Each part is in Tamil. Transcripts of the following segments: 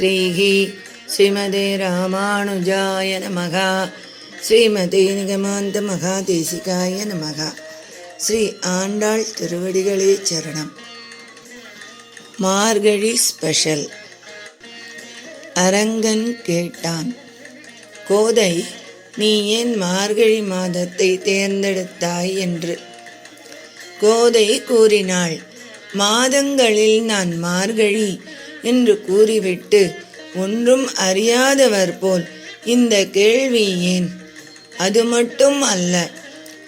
ஸ்ரீஹி ஸ்ரீமதே ராமானுஜாய நமகா ஸ்ரீமதே நிகமாந்த மகாதேசிகாய நமகா ஸ்ரீ ஆண்டாள் திருவடிகளே சரணம். மார்கழி ஸ்பெஷல். அரங்கன் கேட்டான் கோதை நீ ஏன் மார்கழி மாதத்தை தேர்ந்தெடுத்தாய் என்று? கோதை கூறினாள் மாதங்களில் நான் மார்கழி என்று கூறிவிட்டு ஒன்றும் அறியாதவர் போல் இந்த கேள்வி ஏன்? அது மட்டும் அல்ல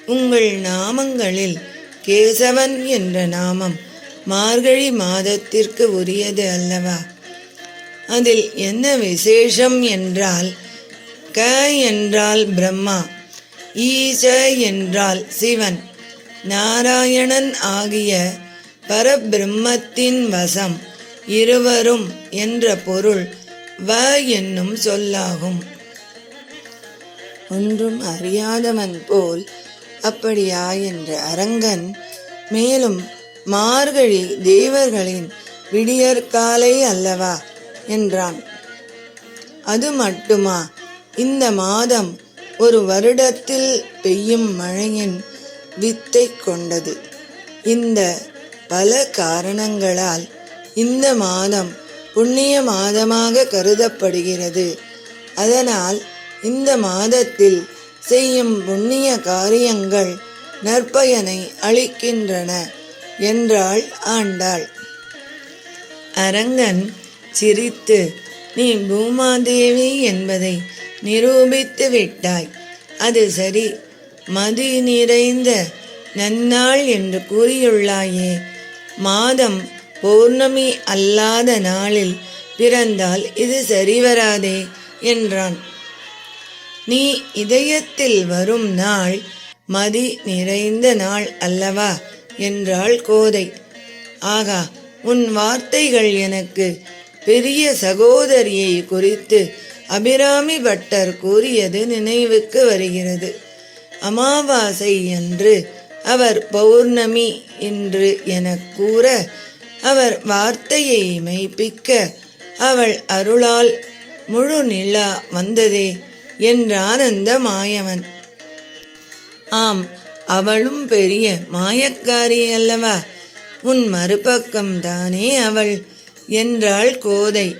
உங்கள் நாமங்களில் கேசவன் என்ற நாமம் மார்கழி மாதத்திற்கு உரியது அல்லவா? அதில் என்ன விசேஷம் என்றால் க என்றால் பிரம்மா ஈச என்றால் சிவன் நாராயணன் ஆகிய பரபிரம்மத்தின் வசம். இருவரும் என்ற பொருள் வ என்னும் சொல்லாகும். ஒன்றும் அறியாதவன் போல் அப்படியா என்ற அரங்கன் மேலும் மார்கழி தேவர்களின் விடியற்காலை அல்லவா என்றான். அது மட்டுமா? இந்த மாதம் ஒரு வருடத்தில் பெய்யும் மழையின் வித்தை கொண்டது. இந்த பல காரணங்களால் இந்த மாதம் புண்ணிய மாதமாக கருதப்படுகிறது. அதனால் இந்த மாதத்தில் செய்யும் புண்ணிய காரியங்கள் நற்பயனை அளிக்கின்றன என்றாள் ஆண்டாள். அரங்கன் சிரித்து நீ பூமாதேவி என்பதை நிரூபித்து விட்டாய். அது சரி மதி நிறைந்த நன்னாள் என்று கூறியுள்ளாயே. மாதம் பௌர்ணமி அல்லாத நாளில் பிறந்தால் இது சரிவராதே என்றான். நீ இதயத்தில் வரும் நாள் மதி நிறைந்த நாள் அல்லவா என்றாள் கோதை. ஆகா உன் வார்த்தைகள் எனக்கு பெரிய சகோதரியை குறித்து அபிராமி பட்டர் கூறியது நினைவுக்கு வருகிறது. அமாவாசை என்று அவர் பௌர்ணமி என்று எனக் கூற அவர் வார்த்தையை மெய்ப்பிக்க அவள் அருளால் முழு நிலா வந்ததே என்றானந்த மாயவன் ஆம் அவளும் பெரிய மாயக்காரி அல்லவா? உன் மறுபக்கம் தானே அவள் என்றாள் கோதை.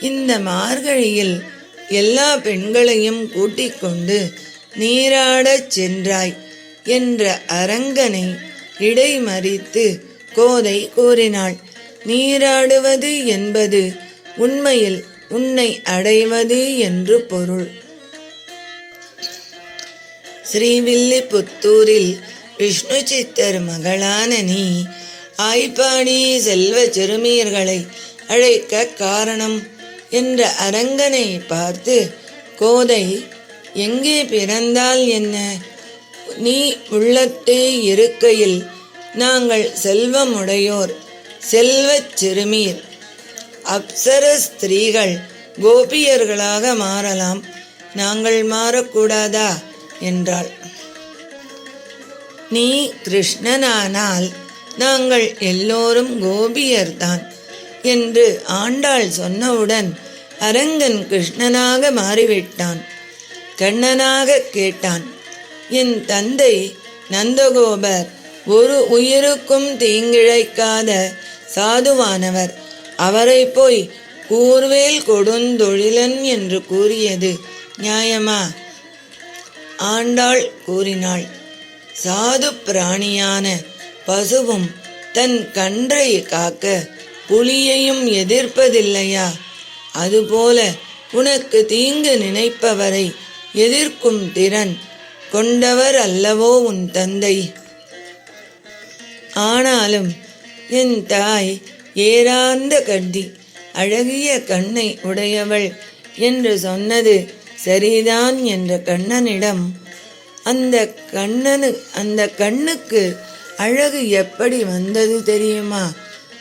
இந்த மார்கழியில் எல்லா பெண்களையும் கூட்டிக் கொண்டு நீராடச் சென்றாய் என்ற அரங்கனை இடைமறித்து கோதை கூறினாள். நீராடுவது என்பது உண்மையில் உன்னை அடைவது என்று பொருள். ஸ்ரீவில்லிபுத்தூரில் விஷ்ணு சித்தர் மகளான நீ ஆய்ப்பாடி செல்வ சிறுமியர்களை அழைக்க காரணம் என்ற அரங்கனை பார்த்து கோதை எங்கே பிறந்தால் என்ன? நீ உள்ளத்தே இருக்கையில் நாங்கள் செல்வமுடையோர் செல்வச் சிறுமீர். அப்சர ஸ்திரீகள் கோபியர்களாக மாறலாம் நாங்கள் மாறக்கூடாதா? என்றாள். நீ கிருஷ்ணனானால் நாங்கள் எல்லோரும் கோபியர்தான் என்று ஆண்டாள் சொன்னவுடன் அரங்கன் கிருஷ்ணனாக மாறிவிட்டான். கண்ணனாக கேட்டான் என் தந்தை நந்தகோபர் ஒரு உயிருக்கும் தீங்கிழைக்காத சாதுவானவர். அவரை போய் கூர்வேல் கொடுந்தொழிலன் என்று கூறியது நியாயமா? ஆண்டாள் கூறினாள் சாது பிராணியான பசுவும் தன் கன்றை காக்க புலியையும் எதிர்ப்பதில்லையா? அதுபோல உனக்கு தீங்கு நினைப்பவரை எதிர்க்கும் திறன் கொண்டவர் அல்லவோ உன் தந்தை. ஆனாலும் என் தாய் ஏராந்த கட்டி அழகிய கண்ணை உடையவள் என்று சொன்னது சரிதான் என்ற கண்ணனிடம். அந்த கண்ணனு அந்த கண்ணுக்கு அழகு எப்படி வந்தது தெரியுமா?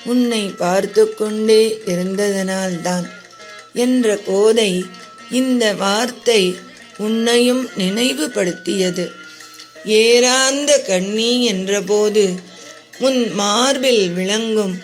உன்னை பார்த்து கொண்டே இருந்ததனால்தான் என்ற கோதை இந்த வார்த்தை உன்னையும் நினைவுபடுத்தியது. ஏராந்த கண்ணி என்றபோது உன் மார்பில் விளங்கும்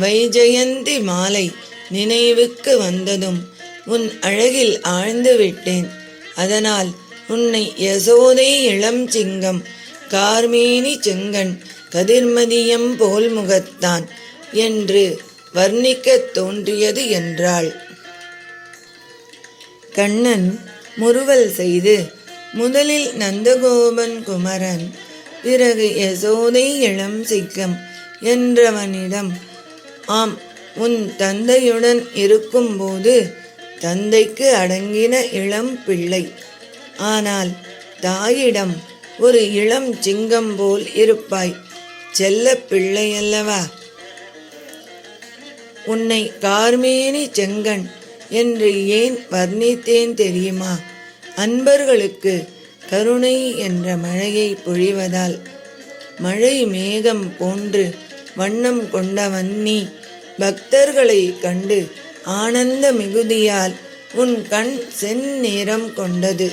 வைஜெயந்தி மாலை நினைவுக்கு வந்ததும் உன் அழகில் ஆழ்ந்து விட்டேன் அதனால் உன்னை யசோதை இளம் சிங்கம் கார்மேனி செங்கன் கதிர்மதியம் போல் முகத்தான் என்று வர்ணிக்கத் தோன்றியது என்றாள். கண்ணன் முறுவல் செய்து முதலில் நந்தகோபன் குமரன் பிறகு யசோதை இளம் சிங்கம் என்றவனிடம் ஆம் உன் தந்தையுடன் இருக்கும்போது தந்தைக்கு அடங்கின இளம் பிள்ளை. ஆனால் தாயிடம் ஒரு இளம் சிங்கம் போல் இருப்பாய். செல்ல பிள்ளை அல்லவா உன்னை கார்மேனி செங்கன் என்று ஏன் வர்ணித்தேன் தெரியுமா? அன்பர்களுக்கு கருணை என்ற மழையை பொழிவதால் மழை மேகம் போன்று வண்ணம் கொண்டவன் நீ. பக்தர்களை கண்டு ஆனந்த மிகுதியால் உன் கண் செந்நிறம் கொண்டது.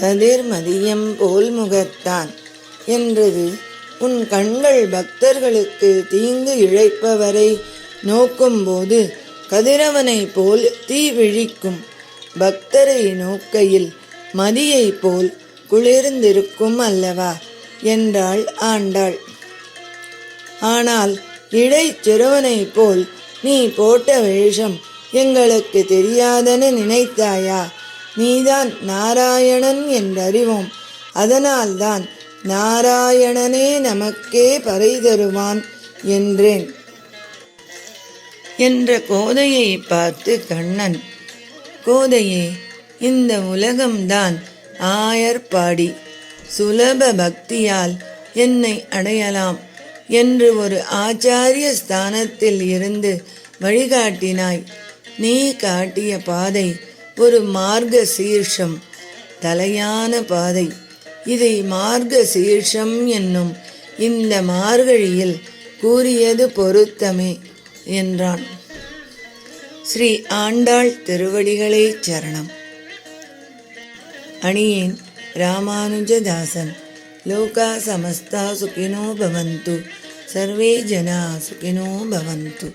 கதிர் மதியம் போல் முகத்தான் என்றது. உன் கண்கள் பக்தர்களுக்கு தீங்கு இழைப்பவரை நோக்கும்போது கதிரவனை போல் தீ விழிக்கும். பக்தரை நோக்கையில் மதியை போல் குளிர்ந்திருக்கும் அல்லவா? என்றாள் ஆண்டாள். ஆனால் இடை போல் நீ போட்ட வேஷம் எங்களுக்கு தெரியாதென நினைத்தாயா? நீதான் நாராயணன் என்றறிவோம். அதனால்தான் நாராயணனே நமக்கே பறை தருவான் என்றேன். என்ற கோதையை பார்த்து கண்ணன் கோதையே இந்த உலகம்தான் ஆயர்பாடி சுலப பக்தியால் என்னை அடையலாம் என்று ஒரு ஆச்சாரிய ஸ்தானத்தில் இருந்து வழிகாட்டினாய். நீ காட்டிய பாதை ஒரு மார்க்க சீர்ஷம் தலையான பாதை. இதை மார்க்க சீர்ஷம் என்னும் இந்த மார்கழியில் கூறியது பொருத்தமே என்றான். ஸ்ரீ ஆண்டாள் திருவடிகளே சரணம். அணியேன் ராமானுஜதாசன் லோகா சமஸ்தா சுகினோ பவந்து சர்வே ஜனா சுகினோ பவந்து.